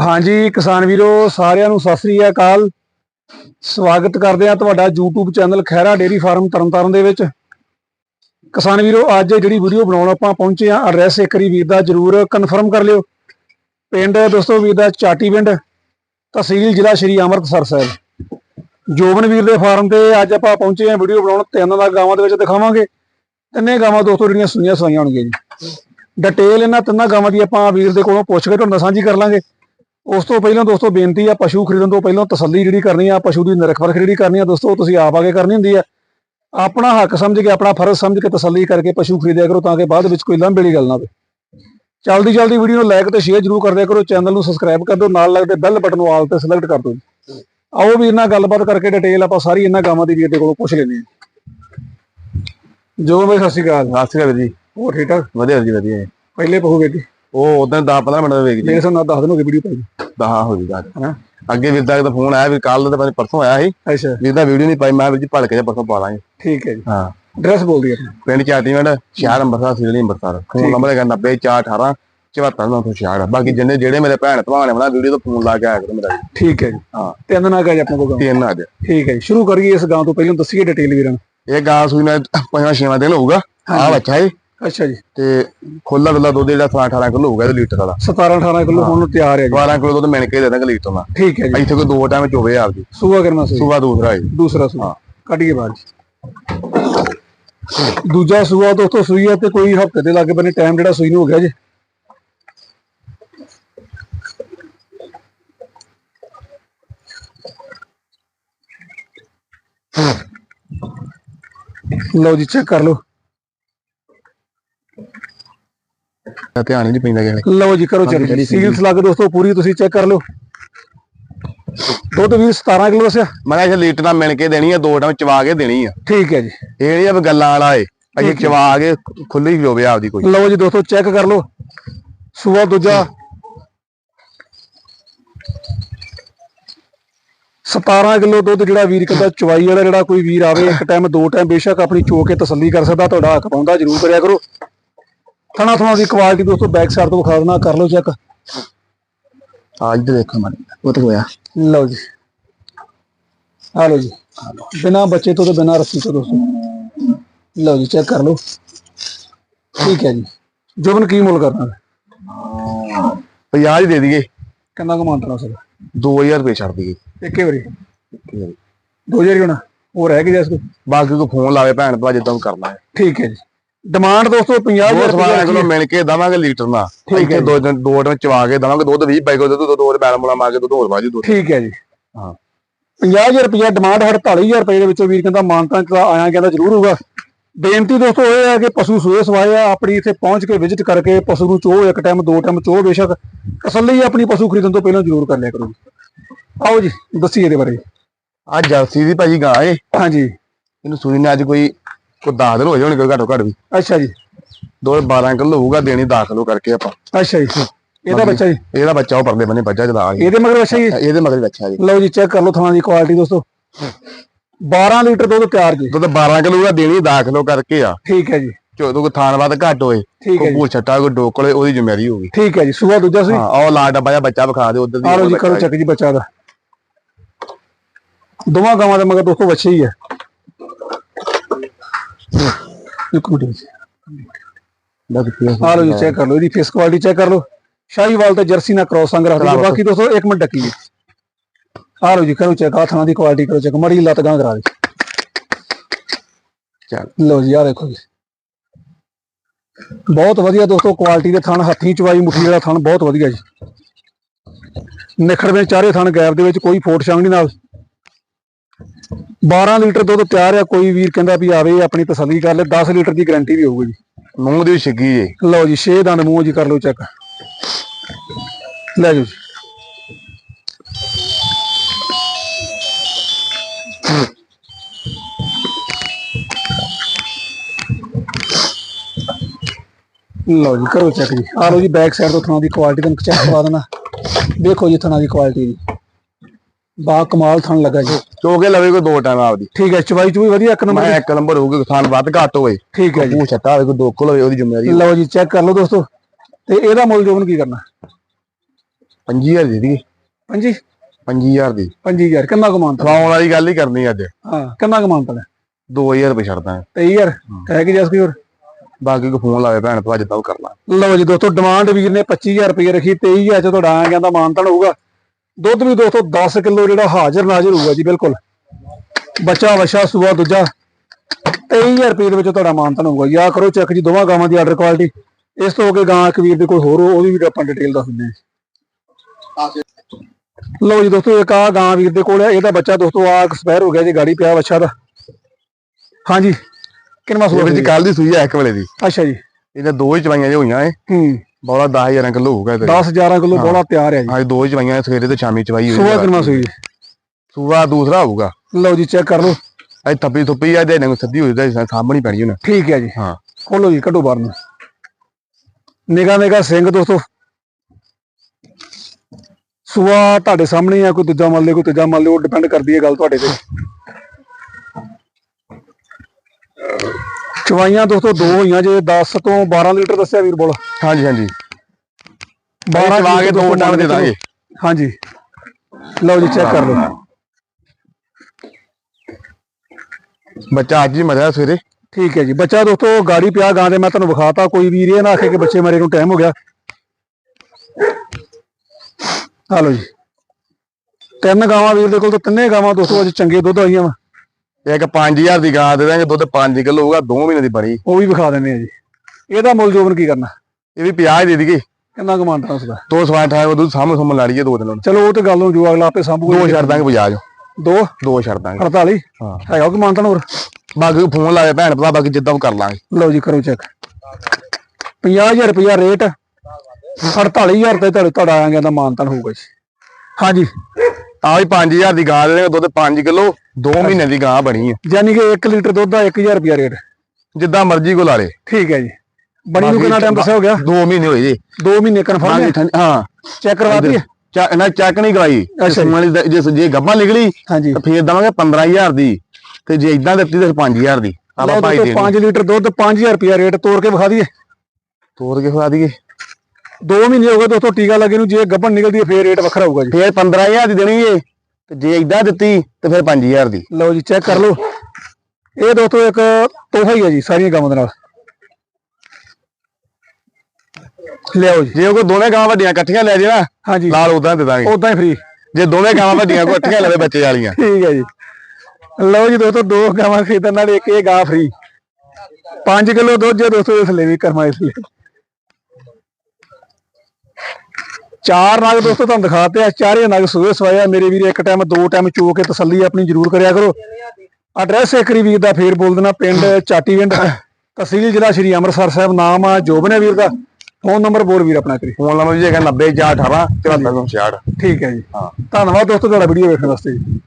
ਹਾਂਜੀ, ਕਿਸਾਨ ਵੀਰੋ, ਸਾਰਿਆਂ ਨੂੰ ਸਤਿ ਸ੍ਰੀ ਅਕਾਲ। ਸਵਾਗਤ ਕਰਦੇ ਆ ਤੁਹਾਡਾ YouTube channel Khaira dairy farm Tarn Taran ਦੇ ਵਿੱਚ। ਕਿਸਾਨ ਵੀਰੋ, ਅੱਜ ਜਿਹੜੀ ਵੀਡੀਓ ਬਣਾਉਣ ਆਪਾਂ ਪਹੁੰਚੇ ਆ ਐਡਰੈਸ ਇੱਕ ਵਾਰੀ ਵੀਰ ਦਾ ਜਰੂਰ ਕਨਫਰਮ ਕਰ ਲਿਓ। ਪਿੰਡ ਦੋਸਤੋ ਵੀਰ ਦਾ ਚਾਟੀ ਪਿੰਡ, ਤਹਿਸੀਲ ਜ਼ਿਲ੍ਹਾ ਸ਼੍ਰੀ ਅੰਮ੍ਰਿਤਸਰ ਸਾਹਿਬ। ਜੋਬਨ ਵੀਰ ਦੇ ਫਾਰਮ ਤੇ ਅੱਜ ਆਪਾਂ ਪਹੁੰਚੇ ਆ ਵੀਡੀਓ ਬਣਾਉਣ, ਤਿੰਨ ਦਾ ਗਾਵਾਂ ਦੇ ਵਿੱਚ ਦਿਖਾਵਾਂਗੇ। ਤਿੰਨੇ ਗਾਵਾਂ ਦੋਸਤੋ ਜਿਹੜੀਆਂ ਸੁਣੀਆਂ ਸਵਾਈਆਂ ਹੋਣਗੀਆਂ ਜੀ। ਡਿਟੇਲ ਇਹਨਾਂ ਤਿੰਨਾਂ ਗਾਵਾਂ ਦੀ ਆਪਾਂ ਵੀਰ ਦੇ ਕੋਲੋਂ ਪੁੱਛ ਕੇ ਤੁਹਾਨੂੰ ਸਾਂਝੀ ਕਰ ਲਾਂਗੇ। ਉਸ ਤੋਂ ਪਹਿਲਾਂ ਦੋਸਤੋ ਬੇਨਤੀ ਆ ਪਸ਼ੂ ਖਰੀਦਣ ਤੋਂ ਪਹਿਲਾਂ ਤਸੱਲੀ ਜਿਹੜੀ ਕਰਨੀ ਆ ਪਸ਼ੂ ਦੀ ਨਿਰਖ ਪਰਖ ਜਿਹੜੀ ਕਰਨੀ ਆ ਦੋਸਤੋ ਤੁਸੀਂ ਆਪ ਆ ਕੇ ਕਰਨੀ ਹੁੰਦੀ ਆ। ਆਪਣਾ ਹੱਕ ਸਮਝ ਕੇ ਆਪਣਾ ਫਰਜ਼ ਸਮਝ ਕੇ ਤਸੱਲੀ ਕਰਕੇ ਪਸ਼ੂ ਖਰੀਦਿਆ ਕਰੋ ਤਾਂ ਕਿ ਬਾਅਦ ਵਿੱਚ ਕੋਈ ਲੰਬੇ ਵਾਲੀ ਗੱਲ ਨਾ ਹੋਵੇ। ਚਲਦੀ ਚਲਦੀ ਵੀਡੀਓ ਨੂੰ ਲਾਈਕ ਤੇ ਸ਼ੇਅਰ ਜਰੂਰ ਕਰ ਦਿਆ ਕਰੋ ਚੈਨਲ ਨੂੰ ਸਬਸਕ੍ਰਾਈਬ ਕਰ ਦਿਓ ਨਾਲ ਲੱਗਦੇ ਬੈਲ ਬਟਨ ਨੂੰ ਆਲ ਤੇ ਸਿਲੈਕਟ ਕਰ ਦਿਓ। ਆਓ ਵੀਰ ਨਾਲ ਗੱਲਬਾਤ ਕਰਕੇ ਡਿਟੇਲ ਆਪਾਂ ਸਾਰੀ ਇਹਨਾਂ ਗਾਵਾਂ ਦੀ ਵੀਰ ਦੇ ਕੋਲੋਂ ਪੁੱਛ ਲੈਂਦੇ ਹਾਂ। ਜੋ ਬਈ ਸਤਿ ਸ਼੍ਰੀ ਅਕਾਲ। ਸਤਿ ਸ਼੍ਰੀ ਅਕਾਲ ਜੀ। ਹੋਰ ਠੀਕ ਠਾਕ? ਵਧੀਆ ਜੀ ਵਧੀਆ। ਪਹਿਲੇ ਪਹੂ ਵੇਖੀ। ਉਹ ਉਦੋਂ 10 15 ਮਿੰਟ ਦਾ ਵੇਖ ਜੀ ਮੇਰੇ ਨਾਲ ਦੱਸ ਦਿਨੋਗੇ ਵੀਡੀਓ ਪਾਈ। ਦਹਾ ਹੋ ਜੂਗਾ ਹਾਂ। ਅੱਗੇ ਵੀਰ ਦਾ ਫੋਨ ਆਇਆ ਵੀ ਕੱਲ ਦਾ ਪਰਸੋਂ ਆਇਆ ਸੀ। ਅੱਛਾ। ਵੀਰ ਦਾ ਵੀਡੀਓ ਨਹੀਂ ਪਾਈ ਮੈਂ ਵੀਰ ਜੀ ਭੜ ਕੇ ਜੇ ਪਰਸੋਂ ਪਾ ਲਾਂਗੇ। ਠੀਕ ਹੈ ਜੀ। ਹਾਂ। ਐਡਰੈਸ ਬੋਲ ਦਿਓ ਪਿੰਡ ਚਾਟੀਵਿੰਡ ਸ਼ਹਿਰ ਅੰਮ੍ਰਿਤਸਰ ਜ਼ਿਲ੍ਹਾ ਅੰਮ੍ਰਿਤਸਰ। ਫੋਨ ਨੰਬਰ ਹੈਗਾ 90418 74966 ਬਾਕੀ ਜਿੰਨੇ ਜਿਹੜੇ ਮੇਰੇ ਭੈਣ ਭਰਾ ਨੇ ਬਣਾ ਵੀਡੀਓ ਤੋਂ ਫੋਨ ਲਾ ਕੇ ਆਇਆ ਕਰੋ ਮੇਰਾ ਠੀਕ ਹੈ ਜੀ। ਹਾਂ। ਤਿੰਨ ਨਾ ਗਏ ਆਪਣੇ ਕੋਲ। ਤਿੰਨ ਆ ਜਾ ਠੀਕ ਹੈ ਜੀ। ਸ਼ੁਰੂ ਕਰੀਏ ਇਸ ਗਾਂ ਤੋਂ ਪਹਿਲਾਂ ਦੱਸੀਏ ਡਿਟੇਲ ਵੀਰਾਂ ਇਹ ਗਾਂ ਸੂਈ ਨਾਲ ਪੰਜਵਾਂ ਛੇਵਾਂ ਦਿਨ ਹੋਊਗਾ। ਆ ਬੱਚਾ ਹੈ ਅੱਛਾ ਜੀ। ਤੇ ਖੁੱਲਾ ਡੁੱਲਾ ਦੁੱਧ ਜਿਹੜਾ 18 ਕਿਲੋ ਹੋਊਗਾ ਇਹ ਲੀਟਰ ਦਾ 17 18 ਕਿਲੋ ਹੁਣ ਨੂੰ ਤਿਆਰ ਹੈ ਜੀ। 12 ਕਿਲੋ ਦੁੱਧ ਮਿਣ ਕੇ ਦੇ ਦਾਂਗੇ ਲੀਟਰ ਦਾ ਠੀਕ ਹੈ ਜੀ। ਇੱਥੇ ਕੋਈ ਦੋ ਟਾਈਮ ਚੋਵੇ ਆਪ ਜੀ ਸੂਆ ਕਰਨਾ ਸੀ ਸੂਆ ਦੂਸਰਾ ਹੈ ਦੂਸਰਾ ਸੂਆ। ਕੱਢੀਏ ਬਾਅਦ ਜੀ ਦੂਜਾ ਸੂਆ ਦੋਸਤੋ ਸੂਈ ਹੈ ਤੇ ਕੋਈ ਹਫ਼ਤੇ ਦੇ ਲਾਗੇ ਬੰਨੇ ਟਾਈਮ ਜਿਹੜਾ ਸੂਈ ਨੂੰ ਹੋ ਗਿਆ ਜੀ। ਲਓ ਜੀ ਚੈੱਕ ਕਰ ਲਓ। ਧਿਆਨ ਹੀ ਨਹੀਂ ਪੈਂਦਾ ਕਿਸੇ ਲਓ ਜੀ ਕਰੋ ਚੈੱਕ। ਜਿਹੜੀ। ਸੀਲਸ ਲੱਗ ਦੋਸਤੋ ਪੂਰੀ ਤੁਸੀਂ ਚੈੱਕ ਕਰ ਲਓ। ਦੁੱਧ ਵੀ 17 ਕਿਲੋ ਦੱਸਿਆ? ਮੈਂ ਕਿਹਾ ਲੀਟਰ ਨਾਲ ਮਿਣ ਕੇ ਦੇਣੀ ਆ ਦੋ ਟਾਈਮ ਚਵਾ ਕੇ ਦੇਣੀ ਆ। ਠੀਕ ਹੈ ਜੀ। ਇਹ ਨਹੀਂ ਆ ਵੀ ਗੱਲਾਂ ਵਾਲਾ ਏ ਅਜੇ ਚਵਾ ਕੇ ਖੁੱਲੀ ਹੋਵੇ ਆਪਦੀ ਕੋਈ। ਲਓ ਜੀ ਦੋਸਤੋ ਚੈੱਕ ਕਰ ਲਓ। ਸੂਆ ਦੂਜਾ। 17 ਕਿਲੋ ਦੁੱਧ ਜਿਹੜਾ ਵੀਰ ਕਹਿੰਦਾ ਚਵਾਈ ਵਾਲਾ ਜਿਹੜਾ ਕੋਈ ਵੀਰ ਆਵੇ ਇੱਕ ਟਾਈਮ ਦੋ ਟਾਈਮ ਬੇਸ਼ੱਕ ਆਪਣੀ ਚੋ ਕੇ ਤਸੱਲੀ ਕਰ ਸਕਦਾ ਤੁਹਾਡਾ ਹੱਕ ਪਾਉਂਦਾ ਜ਼ਰੂਰ ਕਰਿਆ ਕਰੋ। ਥਣਾ ਥਣਾ ਦੀ ਕੁਆਲਿਟੀ ਦੋਸਤੋ ਬੈਕ ਸਾਈਡ ਤੋਂ ਵਿਖਾ ਦੇਣਾ ਕਰ ਲਓ ਚੈੱਕ ਆ ਇੱਧਰ ਦੇਖੋ ਮਨ ਉਹ ਤੇ ਹੋਇਆ। ਲਓ ਜੀ। ਆ ਲਓ ਜੀ। ਬਿਨਾ ਬੱਚੇ ਤੋਂ ਤੇ ਬਿਨਾ ਰੱਸੀ ਤੋਂ ਦੋਸਤੋ। ਲਓ ਜੀ ਚੈੱਕ ਕਰ ਲਓ। ਠੀਕ ਹੈ ਜੀ। ਜੁਬਨ ਕੀ ਮੁੱਲ ਕਰਨਾ? 50 ਹੀ ਦੇ ਦਈਏ। ਕਿੰਨਾ ਕੁ ਮੰਨਣਾ ਸਰ 2000 ਰੁਪਏ ਛੱਡ ਦਈਏ। ਇੱਕੇ ਵਾਰੀ? 2000 ਹੀ ਹੋਣਾ। ਉਹ ਰਹਿ ਗਿਆ ਜਸ ਬਾਕੀ ਕੋ ਫੋਨ ਲਾਵੇ ਭੈਣ ਭਰਾ ਜਿੱਦਾਂ ਕਰਨਾ ਹੈ। ਠੀਕ ਹੈ ਜੀ। ਡਿਮਾਂਡ ਦੋਸਤੋ 50000 ਦੋ ਰੁਪਏ ਕਿਲੋ ਮਿਣ ਕੇ ਦਵਾਂਗੇ ਲੀਟਰ ਨਾਲ। ਠੀਕ ਹੈ ਇੱਥੇ ਦੋ ਦਿਨ ਦੋ ਦਿਨ ਚਵਾ ਕੇ ਦਵਾਂਗੇ ਦੁੱਧ 20 ਬਾਈ ਕੋ ਦੁੱਧ ਦੋ ਦੋ ਬੈਲ ਮੁਲਾ ਮਾਰ ਕੇ ਦੁੱਧ ਹੋਰ ਵਾਜੂ ਦੁੱਧ ਠੀਕ ਹੈ ਜੀ। ਹਾਂ। 50000 ਰੁਪਏ ਡਿਮਾਂਡ 48000 ਰੁਪਏ ਦੇ ਵਿੱਚੋਂ ਵੀਰ ਕਹਿੰਦਾ ਮਾਨਤਾ ਚ ਆਇਆ ਕਹਿੰਦਾ ਜ਼ਰੂਰ ਹੋਊਗਾ। ਬੇਨਤੀ ਦੋਸਤੋ ਇਹ ਹੈ ਕਿ ਪਸ਼ੂ ਸੂਏ ਸਵਾਏ ਆ ਆਪਣੀ ਇੱਥੇ ਪਹੁੰਚ ਕੇ ਵਿਜ਼ਿਟ ਕਰਕੇ ਪਸ਼ੂ ਨੂੰ ਚੋ ਇੱਕ ਟਾਈਮ ਦੋ ਟਾਈਮ ਚੋ ਬੇਸ਼ੱਕ ਤਸੱਲੀ ਆਪਣੀ ਪਸ਼ੂ ਖਰੀਦਣ ਤੋਂ ਪਹਿਲਾਂ ਜ਼ਰੂਰ ਕਰ ਲਿਆ ਕਰੋ ਆਓ ਜੀ ਦੱਸੀਏ ਇਹਦੇ ਬਾਰੇ। ਆ ਜਰਸੀ ਦੀ ਭਾਜੀ ਗਾਂ ਏ। ਹਾਂਜੀ। ਇਹਨੂੰ ਸੂਈ ਨੇ ਅੱਜ ਕੋਈ ਕੋਈ 10 ਦਿਨ ਹੋ ਜਾਣੇ ਕੋਈ ਘੱਟੋ ਘੱਟ ਵੀ। ਅੱਛਾ ਜੀ। ਦੋ 12 ਕਿਲੋ ਹੋਊਗਾ ਦੇਣੀ ਦਾਖਲੋ ਕਰਕੇ ਆਪਾਂ। ਅੱਛਾ ਜੀ। ਇਹਦਾ ਬੱਚਾ ਜੀ? ਇਹਦਾ ਬੱਚਾ ਉਹ ਪਰਦੇ ਬੰਨੇ ਬੱਚਾ ਚਲਾ ਗਿਆ। ਇਹਦੇ ਮਗਰ ਬੱਚਾ ਜੀ? ਇਹਦੇ ਮਗਰ ਬੱਚਾ ਜੀ। ਲਓ ਜੀ ਚੈੱਕ ਕਰ ਲਓ ਥਾਣਾ ਦੀ ਕੁਆਲਿਟੀ ਦੋਸਤੋ। 12 ਲੀਟਰ ਦੁੱਧ ਤਿਆਰ ਜੀ। ਦੁੱਧ 12 ਕਿਲੋ ਦਾ ਦੇਣੀ ਦਾਖਲੋ ਕਰਕੇ ਆ। ਠੀਕ ਹੈ ਜੀ। ਜਦੋਂ ਕੋਈ ਥਾਨ ਵੱਧ ਘੱਟ ਹੋਏ ਕੋਈ ਜੀ। ਭੂਲ ਛੱਟਾ ਕੋਈ ਡੋਕਲੇ ਉਹਦੀ ਜ਼ਿੰਮੇਵਾਰੀ ਹੋਊਗੀ। ਠੀਕ ਹੈ ਜੀ ਸੂਆ ਦੂਜਾ ਸੀ? ਹਾਂ ਉਹ ਲਾ ਡੱਬਾ ਜਿਹਾ ਬੱਚਾ ਵਿਖਾ ਦੇ ਉਧਰ ਦੀ ਆ ਲਓ ਜੀ ਕਰੋ ਚੱਕ ਜੀ। ਬੱਚਾ ਦਾ। ਦੋਵਾਂ ਗਾਵਾਂ ਦੇ ਮਗਰ ਦੋਸਤੋ ਬੱਚੇ ਹੀ ਹੈ ਇੱਕ ਮਿੰਟ ਜੀ। ਦਾ ਕਿੱਥੇ ਆ ਲਓ ਜੀ ਚੈੱਕ ਕਰ ਲਓ ਇਹਦੀ ਫੇਸ ਕੁਆਲਿਟੀ ਚੈੱਕ ਕਰ ਲਓ। ਸ਼ਾਹੀਵਾਲ ਤੇ ਜਰਸੀ ਨਾਲ ਕ੍ਰੋਸ ਸੰਗ ਰੱਖਦੇ ਚਲਾ ਬਾਕੀ ਦੋਸਤੋ ਇੱਕ ਮਿੰਟ ਡੱਕੀ ਜੀ। ਆ ਲਓ ਜੀ ਕਰੋ ਚੈੱਕ ਆ ਥਾਂ ਦੀ ਕੁਆਲਿਟੀ ਕਰੋ ਚੈੱਕ ਮੜੀ ਲੱਤ ਗਾਂ ਕਰਾ ਦੇ ਚੱਲ। ਲਓ ਜੀ ਆ ਦੇਖੋ ਜੀ। ਬਹੁਤ ਵਧੀਆ ਦੋਸਤੋ ਕੁਆਲਿਟੀ ਦੇ ਥਣ ਹੱਥੀਂ ਚਵਾਈ ਮੁੱਠੀ ਵਾਲਾ ਥਣ ਬਹੁਤ ਵਧੀਆ ਜੀ। ਨਿਖੜਵੇਂ ਚਾਰੇ ਥਣ ਗੈਪ ਦੇ ਵਿੱਚ ਕੋਈ ਫੋਟ ਛਾਂਗ ਨਹੀਂ ਨਾਲ। 12 ਲੀਟਰ ਦੁੱਧ ਤਿਆਰ ਆ ਕੋਈ ਵੀਰ ਕਹਿੰਦਾ ਵੀ ਆਵੇ ਆਪਣੀ ਤਸੱਲੀ ਕਰ ਲੈ 10 ਲੀਟਰ ਦੀ ਗਾਰੰਟੀ ਵੀ ਹੋਊਗੀ ਜੀ। ਮੂੰਹ ਦੀ ਛਿੱਗੀ ਜੇ। ਲਓ ਜੀ 6 ਦੰਦ ਮੂੰਹ ਜੀ ਕਰ ਲਓ ਚੈੱਕ ਲੈ ਜਾਓ ਜੀ। ਲਓ ਜੀ ਕਰੋ ਚੈੱਕ ਜੀ। ਆ ਲਓ ਜੀ ਬੈਕ ਸਾਈਡ ਤੋਂ ਥਣਾ ਦੀ ਕੁਆਲਿਟੀ ਤੁਹਾਨੂੰ ਚੈੱਕ ਕਰਵਾ ਦੇਣਾ। ਦੇਖੋ ਜੀ ਥਣਾ ਦੀ ਕੁਆਲਿਟੀ ਜੀ। ਬਾ ਕਮਾਲ ਥਣ ਲੱਗਾ ਜੀ। ਚੋਕੇ ਲਵੇ ਕੋਈ ਦੋ ਟਾਈਮ ਆਪਦੀ। ਠੀਕ ਹੈ ਚਵਾਈ ਚੂਈ ਵਧੀਆ ਇੱਕ ਨੰਬਰ ਮੈਂ ਇੱਕ ਨੰਬਰ ਹੋਊਗੀ ਥਾਨ ਵੱਧ ਘੱਟ ਹੋਏ ਠੀਕ ਹੈ ਜੀ। ਭੂਲ ਛੱਟਾ ਹੋਵੇ ਕੋਈ ਡੋਕਲ ਹੋਵੇ ਉਹਦੀ ਜ਼ਿੰਮੇਵਾਰੀ ਲਓ ਜੀ ਚੈੱਕ ਕਰ ਲਓ ਦੋਸਤੋ। ਤੇ ਇਹਦਾ ਮੁੱਲ ਜੋਬਨ ਕੀ ਕਰਨਾ? 25000 ਦੀ ਦੀ ਪੰਜੀ? 25000 ਦੀ। 25000 ਕਿੰਨਾ ਕਮਾਉਂਦਾ ਫਲਾਉਣ ਵਾਲੀ ਗੱਲ ਹੀ ਕਰਨੀ ਅੱਜ। ਹਾਂ ਕਿੰਨਾ ਕਮਾਉਂਦਾ ਲੈ 2000 ਰੁਪਏ ਛੱਡਦਾ 23000 ਹੈ। ਕਿ ਜਸ ਕੀ ਹੋਰ? ਬਾਕੀ ਕੋ ਫੋਨ ਲਾਵੇ ਭੈਣ ਭਰਾ ਜਿੱਦਾਂ ਉਹ ਕਰ ਲਾ। ਲਓ ਜੀ ਦੋਸਤੋ ਡਿਮਾਂਡ ਵੀਰ ਨੇ 25000 ਰੁਪਏ ਰੱਖੀ 23000 ਚ ਤੁਹਾਡਾ ਆ ਕਹਿੰਦਾ ਮਾਨਤਨ ਹੋਊਗਾ। ਦੁੱਧ ਵੀ ਦੋਸਤੋ 10 ਕਿਲੋ ਜਿਹੜਾ ਹਾਜ਼ਰ ਨਾਜ਼ਰ ਹੋਊਗਾ ਜੀ ਬਿਲਕੁਲ। ਬੱਚਾ ਵਛਾ ਸੂਆ ਦੂਜਾ 23000 ਰੁਪਏ ਦੇ ਵਿੱਚ ਤੁਹਾਡਾ ਮਾਨਤਨ ਹੋਊਗਾ। ਯਾ ਕਰੋ ਚੈੱਕ ਜੀ ਦੋਵਾਂ ਗਾਵਾਂ ਦੀ ਆਰਡਰ ਕੁਆਲਿਟੀ ਇਸ ਤੋਂ ਅੱਗੇ ਗਾਂ ਇੱਕ ਵੀਰ ਦੇ ਕੋਈ ਹੋਰ ਹੋ, ਉਹਦੀ ਵੀ ਆਪਾਂ ਡਿਟੇਲ ਦੱਸ ਦਿੰਦੇ ਹਾਂ। ਲਓ ਜੀ ਦੋਸਤੋ ਇੱਕ ਆ ਗਾਂ ਵੀਰ ਦੇ ਕੋਲ ਹੈ। ਇਹਦਾ ਬੱਚਾ ਦੋਸਤੋ ਆ ਐਕਸਪਾਇਰ ਹੋ ਗਿਆ ਜੀ ਗਾੜੀ ਪਿਆ ਵੱਛਾ ਦਾ। ਹਾਂਜੀ। ਕਿੰਨਾ ਸੂਆ ਜੀ? ਕੱਲ ਦੀ ਸੂਈ ਆ ਇੱਕ ਵੇਲੇ ਦੀ। ਅੱਛਾ ਜੀ। ਇਹਦੇ ਦੋ ਹੀ ਚਵਾਈਆਂ ਜੇ ਹੋਈਆਂ ਏ ਹੂੰ। ਬੋਲਾ 10000 ਕਿਲੋ ਹੋਊਗਾ ਇਹਦੇ। 10 11 ਕਿਲੋ ਬੋਲਾ ਤਿਆਰ ਹੈ ਜੀ। ਹਾਂ ਦੋ ਹੀ ਚਵਾਈਆਂ ਸਵੇਰੇ ਤੇ ਸ਼ਾਮੀ ਚਵਾਈ ਹੋਈ ਸੂਆ ਕਿੰਨਾ ਸੂਈ? ਸੂਆ ਦੂਸਰਾ ਹੋਊਗਾ। ਲਓ ਜੀ ਚੈੱਕ ਕਰ ਲਓ। ਇਹ ਥੱਪੀ ਥੁੱਪੀ ਆ ਦੇ ਨੇ ਸਿੱਧੀ ਹੋਈ ਤਾਂ ਸਾਹਮਣੀ ਪੈਣੀ ਉਹਨੇ। ਠੀਕ ਹੈ ਜੀ। ਹਾਂ। ਖੋਲੋ ਜੀ ਕੱਢੋ ਬਾਹਰ ਨੂੰ। ਨਿਗਾ ਨਿਗਾ ਸਿੰਘ ਦੋਸਤੋ। ਸੁਆ ਤੁਹਾਡੇ ਸਾਹਮਣੇ ਆ ਕੋਈ ਦੂਜਾ ਮੰਨ ਲਿਓ ਕੋਈ ਤੀਜਾ ਮੰਨ ਲਿਓ ਡਿਪੈਂਡ ਕਰਦੀ ਹੈ ਗੱਲ ਤੁਹਾਡੇ ਤੇ। ਚਵਾਈਆਂ ਦੋਸਤੋ ਦੋ ਹੋਈਆਂ ਜੇ 10 ਤੋਂ 12 ਲੀਟਰ ਦੱਸਿਆ ਵੀਰ ਬੋਲ। ਹਾਂਜੀ ਹਾਂਜੀ। 12 ਚਵਾ ਕੇ ਦੋ ਟਾਈਮ ਦੇ ਦਾਂਗੇ। ਹਾਂਜੀ। ਲਓ ਜੀ ਚੈੱਕ ਕਰ ਲਓ। ਬੱਚਾ ਅੱਜ ਹੀ ਮਰਿਆ ਸਵੇਰੇ। ਠੀਕ ਹੈ ਜੀ। ਬੱਚਾ ਦੋਸਤੋ ਗਾੜੀ ਪਿਆ ਗਾਂ ਦੇ ਮੈਂ ਤੁਹਾਨੂੰ ਵਿਖਾਤਾ। ਕੋਈ ਵੀਰ ਇਹ ਨਾ ਆਖੇ ਕਿ ਬੱਚੇ ਮਰੇ ਨੂੰ ਟਾਈਮ ਹੋ ਗਿਆ। ਹਾਲੋ ਜੀ। ਤਿੰਨ ਗਾਵਾਂ ਵੀਰ ਦੇ ਕੋਲ ਤਾਂ ਤਿੰਨੇ ਗਾਵਾਂ ਦੋਸਤੋ ਅੱਜ ਚੰਗੇ ਦੁੱਧ ਆਈਆਂ ਵਾ। ਇੱਕ 5000 ਦੀ ਗਾਂ ਦੇ ਦਾਂਗੇ ਦੁੱਧ 5 ਕਿਲੋ ਹੋਊਗਾ 2 ਮਹੀਨੇ ਦੀ ਬਣੀ। ਉਹ ਵੀ ਵਿਖਾ ਦਿੰਦੇ ਆ ਜੀ। ਇਹਦਾ ਮੁੱਲ ਜੋਬਨ ਕੀ ਕਰਨਾ? ਇਹ ਵੀ 50 ਦੇ ਦੀਗੇ ਕਿੰਨਾ ਕਮਾਂਟਾ ਉਸਦਾ ਦੋ ਸਵਾਂ ਠਾਏ ਉਹ ਦੁੱਧ ਸਾਹਮਣੇ ਸਾਹਮਣੇ ਲਾ ਲਈਏ ਦੋ ਦਿਨ ਨੂੰ। ਚਲੋ ਉਹ ਤੇ ਗੱਲ ਨੂੰ ਜੋ ਅਗਲਾ ਆਪੇ ਸੰਭੂਗਾ ਦੋ ਛੱਡ ਦਾਂਗੇ ਬਜਾਜ ਦੋ? ਦੋ ਛੱਡ ਦਾਂਗੇ। 48 ਹਾਂ। ਹੈਗਾ ਕਿ ਮਾਨਤਨ ਹੋਰ ਬਾਕੀ ਫੋਨ ਲਾਵੇ ਭੈਣ ਭਰਾ ਬਾਕੀ ਜਿੱਦਾਂ ਕਰ ਲਾਂਗੇ। ਲਓ ਜੀ ਕਰੋ ਚੈੱਕ 50000 ਰੁਪਇਆ ਰੇਟ 48000 ਤੇ ਤੁਹਾਡੇ ਤੁਹਾਡਾ ਆਇਆ ਦਾ ਮਾਨਤਨ ਹੋਊਗਾ ਜੀ। ਹਾਂਜੀ। ਆ ਵੀ 5000 ਦੀ ਗਾਂ ਦੇ ਦਾਂਗੇ ਦੁੱਧ 5 ਕਿਲੋ। 2 ਮਹੀਨੇ ਦੀ ਗਾਂ ਬਣੀ ਹੈ ਯਾਨੀ ਕਿ 1 ਲੀਟਰ ਦੁੱਧ ਦਾ 1000 ਰੁਪਇਆ ਰੇਟ। ਜਿੱਦਾਂ ਮਰਜ਼ੀ ਕੋ ਲਾ। ਲੇ ਠੀਕ ਹੈ ਜੀ। ਬਣੀ ਨੂੰ ਕਿੰਨਾ ਟਾਈਮ ਦੱਸਿਆ ਹੋ ਗਿਆ? 2 ਮਹੀਨੇ ਹੋਏ ਜੀ। 2 ਮਹੀਨੇ ਕਨਫਰਮ ਹੈ? ਹਾਂ। ਚੈੱਕ ਕਰਵਾ ਦਈਏ ਚਾ ਨਾ ਚੈੱਕ ਨਹੀਂ ਕਰਾਈ ਅੱਛਾ ਜੀ। ਵਾਲੀ ਜੇ ਜੇ ਗੱਭਾ ਨਿਕਲੀ ਹਾਂਜੀ। ਤਾਂ ਫੇਰ ਦਵਾਂਗੇ 15000 ਦੀ। ਤੇ ਜੇ ਇਦਾਂ ਦਿੱਤੀ ਤਾਂ 5000 ਦੀ। ਆਪਾਂ ਭਾਈ ਦੇ 5 ਲੀਟਰ ਦੁੱਧ 5000 ਰੁਪਇਆ ਰੇਟ ਤੋੜ ਕੇ ਵਿਖਾ ਦਈਏ। ਤੋਰ ਕੇ ਖਵਾ ਦਈਏ। 2 ਮਹੀਨੇ ਹੋ ਗਏ ਦੋਸਤੋ ਟੀਕਾ ਲੱਗੇ ਨੂੰ। ਜੇ ਗੱਭਣ ਨਿਕਲਦੀ ਹੈ ਫੇਰ ਰੇਟ ਵੱਖਰਾ ਹੋਊਗਾ ਜੀ। ਫੇਰ 15000 ਦੀ ਦੇਣੀ ਏ। ਤੇ ਜੇ ਇਦਾਂ ਦਿੱਤੀ ਤੇ ਫਿਰ 5000 ਦੀ। ਲਓ ਜੀ ਚੈੱਕ ਕਰ ਲਓ। ਇਹ ਦੋਸਤੋ ਇੱਕ ਤੋਹਫਾ ਹੀ ਹੈ ਜੀ ਸਾਰੀਆਂ ਗਾਵਾਂ ਦੇ ਨਾਲ। ਲਿਆਓ ਜੀ। ਜੇ ਕੋਈ ਦੋਵੇਂ ਗਾਂ ਵੱਡੀਆਂ ਇਕੱਠੀਆਂ ਲੈ ਜੇ ਨਾ ਹਾਂਜੀ। ਨਾਲ ਉਦਾਂ ਦੇ ਦਾਂਗੇ। ਉਦਾਂ ਹੀ ਫ੍ਰੀ ਜੇ ਦੋਵੇਂ ਗਾਂ ਵੱਡੀਆਂ ਕੋਈ ਇਕੱਠੀਆਂ ਲਵੇ ਬੱਚੇ ਵਾਲੀਆਂ। ਠੀਕ ਹੈ ਜੀ। ਲਓ ਜੀ ਦੋਸਤੋ ਦੋ ਗਾਵਾਂ ਖਰੀਦਣ ਨਾਲ ਇੱਕ ਇਹ ਗਾਂ ਫ੍ਰੀ 5 ਕਿਲੋ ਦੁੱਧ ਜੇ ਦੋਸਤੋ ਇਸ ਲਈ ਵੀ ਕਰਮਾ ਇਸ ਲਈ ਚਾਰ ਨਗ ਦੋਸਤੋ ਤੁਹਾਨੂੰ ਦਿਖਾਤੇ ਆ ਚਾਰੇ ਨਗ ਸੂਏ ਸਵਾਇਆ ਮੇਰੇ ਵੀਰ ਇੱਕ ਟਾਈਮ ਦੋ ਟਾਈਮ ਚੋ ਕੇ ਤਸੱਲੀ ਆਪਣੀ ਜ਼ਰੂਰ ਕਰਿਆ ਕਰੋ। ਐਡਰੈਸ ਇੱਕ ਵੀਰ ਦਾ ਫੇਰ ਬੋਲ ਦੇਣਾ ਪਿੰਡ ਚਾਟੀਵਿੰਡ ਤਹਿਸੀਲ ਜ਼ਿਲ੍ਹਾ ਸ਼੍ਰੀ ਅੰਮ੍ਰਿਤਸਰ ਸਾਹਿਬ ਨਾਮ ਆ ਜੋਬਨ ਵੀਰ ਦਾ। ਫੋਨ ਨੰਬਰ ਬੋਲ ਵੀਰ ਆਪਣਾ ਕਰੀ ਫੋਨ ਨੰਬਰ ਜੀ ਹੈਗਾ 90 418 74 ਠੀਕ ਹੈ ਜੀ। ਧੰਨਵਾਦ ਦੋਸਤੋ ਤੁਹਾਡਾ ਵੀਡੀਓ ਵੇਖਣ ਵਾਸਤੇ। ਜੀ